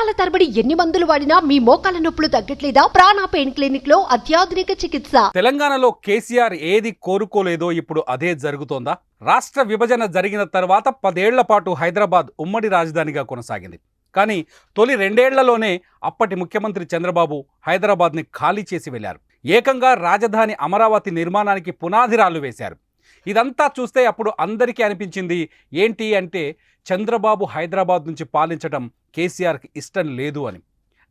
సంవత్సరాల తరబడి ఎన్ని మందులు వాడినా మీ మోకాల నొప్పులు తగ్గట్లేదా? ప్రాణ పెయిన్ క్లినిక్లో అత్యాధునిక చికిత్స. తెలంగాణలో కేసీఆర్ ఏది కోరుకోలేదో ఇప్పుడు అదే జరుగుతోందా? రాష్ట్ర విభజన జరిగిన తర్వాత పదేళ్ళ పాటు హైదరాబాద్ ఉమ్మడి రాజధానిగా కొనసాగింది. కానీ తొలి రెండేళ్ళలోనే అప్పటి ముఖ్యమంత్రి చంద్రబాబు హైదరాబాద్ని ఖాళీ చేసి వెళ్ళారు. ఏకంగా రాజధాని అమరావతి నిర్మాణానికి పునాదిరాలు వేశారు. ఇదంతా చూస్తే అప్పుడు అందరికీ అనిపించింది ఏంటి అంటే చంద్రబాబు హైదరాబాద్ నుంచి పాలించడం కేసీఆర్కి ఇష్టం లేదు అని.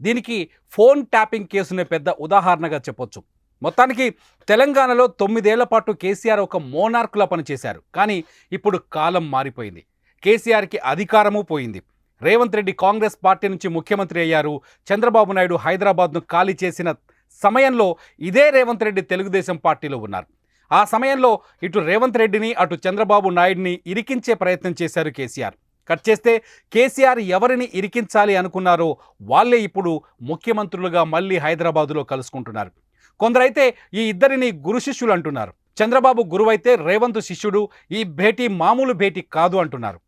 దీనికి ఫోన్ ట్యాపింగ్ కేసునే పెద్ద ఉదాహరణగా చెప్పొచ్చు. మొత్తానికి తెలంగాణలో తొమ్మిదేళ్ళ పాటు కేసీఆర్ ఒక మోనార్కులా పనిచేశారు. కానీ ఇప్పుడు కాలం మారిపోయింది. కేసీఆర్కి అధికారము పోయింది. రేవంత్ రెడ్డి కాంగ్రెస్ పార్టీ నుంచి ముఖ్యమంత్రి అయ్యారు. చంద్రబాబు నాయుడు హైదరాబాద్ను ఖాళీ చేసిన సమయంలో ఇదే రేవంత్ రెడ్డి తెలుగుదేశం పార్టీలో ఉన్నారు. ఆ సమయంలో ఇటు రేవంత్ రెడ్డిని అటు చంద్రబాబు నాయుడిని ఇరికించే ప్రయత్నం చేశారు కేసీఆర్. కట్ చేస్తే కేసీఆర్ ఎవరిని ఇరికించాలి అనుకున్నారో వాళ్ళే ఇప్పుడు ముఖ్యమంత్రులుగా మళ్ళీ హైదరాబాదులో కలుసుకుంటున్నారు. కొందరైతే ఈ ఇద్దరిని గురు శిష్యులు అంటున్నారు. చంద్రబాబు గురువైతే రేవంత్ శిష్యుడు ఈ భేటీ మామూలు భేటీ కాదు అంటున్నారు.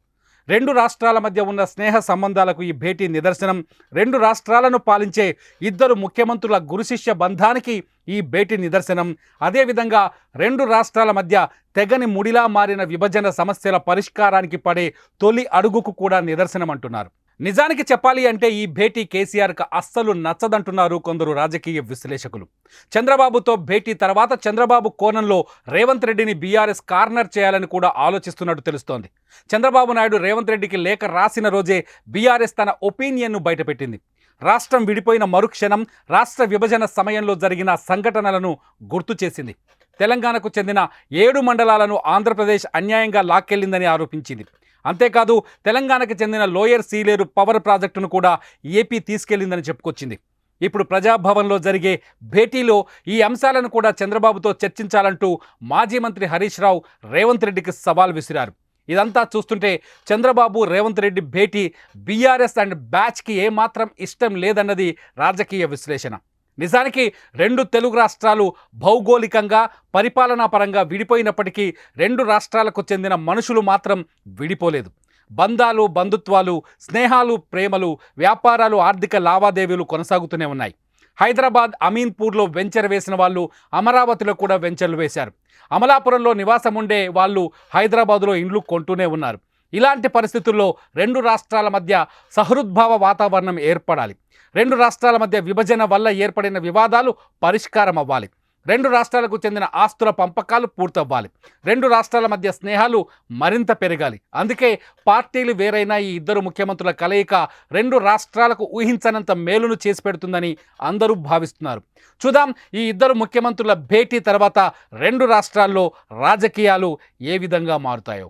రెండు రాష్ట్రాల మధ్య ఉన్న స్నేహ సంబంధాలకు ఈ భేటీ నిదర్శనం. రెండు రాష్ట్రాలను పాలించే ఇద్దరు ముఖ్యమంత్రుల గురుశిష్య బంధానికి ఈ భేటీ నిదర్శనం. అదేవిధంగా రెండు రాష్ట్రాల మధ్య తెగని ముడిలా మారిన విభజన సమస్యల పరిష్కారానికి పడే తొలి అడుగుకు కూడా నిదర్శనం అంటున్నారు నిజానికి చెప్పాలి అంటే ఈ భేటీ కేసీఆర్కి అస్సలు నచ్చదంటున్నారు కొందరు రాజకీయ విశ్లేషకులు. చంద్రబాబుతో భేటీ తర్వాత చంద్రబాబు కోణంలో రేవంత్ రెడ్డిని బీఆర్ఎస్ కార్నర్ చేయాలని కూడా ఆలోచిస్తున్నట్టు తెలుస్తోంది. చంద్రబాబు నాయుడు రేవంత్ రెడ్డికి లేఖ రాసిన రోజే బీఆర్ఎస్ తన ఒపీనియన్ను బయటపెట్టింది. రాష్ట్రం విడిపోయిన మరుక్షణం రాష్ట్ర విభజన సమయంలో జరిగిన సంఘటనలను గుర్తు చేసింది. తెలంగాణకు చెందిన ఏడు మండలాలను ఆంధ్రప్రదేశ్ అన్యాయంగా లాక్కెళ్ళిందని ఆరోపించింది. అంతేకాదు తెలంగాణకు చెందిన లోయర్ సీలేరు పవర్ ప్రాజెక్టును కూడా ఏపీ తీసుకెళ్ళిందని చెప్పుకొచ్చింది. ఇప్పుడు ప్రజాభవన్లో జరిగే భేటీలో ఈ అంశాలను కూడా చంద్రబాబుతో చర్చించాలంటూ మాజీ మంత్రి హరీష్ రావు రేవంత్ రెడ్డికి సవాల్ విసిరారు. ఇదంతా చూస్తుంటే చంద్రబాబు రేవంత్ రెడ్డి భేటీ బీఆర్ఎస్ అండ్ బ్యాచ్కి ఏమాత్రం ఇష్టం లేదన్నది రాజకీయ విశ్లేషణ. నిజానికి రెండు తెలుగు రాష్ట్రాలు భౌగోళికంగా పరిపాలనా పరంగా విడిపోయినప్పటికీ రెండు రాష్ట్రాలకు చెందిన మనుషులు మాత్రం విడిపోలేదు. బంధాలు బంధుత్వాలు స్నేహాలు ప్రేమలు వ్యాపారాలు ఆర్థిక లావాదేవీలు కొనసాగుతూనే ఉన్నాయి. హైదరాబాద్ అమీన్పూర్లో వెంచర్ వేసిన వాళ్ళు అమరావతిలో కూడా వెంచర్లు వేశారు. అమలాపురంలో నివాసం ఉండే వాళ్ళు హైదరాబాదులో ఇండ్లు కొంటూనే ఉన్నారు. ఇలాంటి పరిస్థితుల్లో రెండు రాష్ట్రాల మధ్య సహృద్భావ వాతావరణం ఏర్పడాలి. రెండు రాష్ట్రాల మధ్య విభజన వల్ల ఏర్పడిన వివాదాలు పరిష్కారం అవ్వాలి రెండు రాష్ట్రాలకు చెందిన ఆస్తుల పంపకాలు పూర్తవ్వాలి. రెండు రాష్ట్రాల మధ్య స్నేహాలు మరింత పెరగాలి. అందుకే పార్టీలు వేరైన ఈ ఇద్దరు ముఖ్యమంత్రుల కలయిక రెండు రాష్ట్రాలకు ఊహించనంత మేలును చేసి పెడుతుందని అందరూ భావిస్తున్నారు. చూద్దాం ఈ ఇద్దరు ముఖ్యమంత్రుల భేటీ తర్వాత రెండు రాష్ట్రాల్లో రాజకీయాలు ఏ విధంగా మారుతాయో.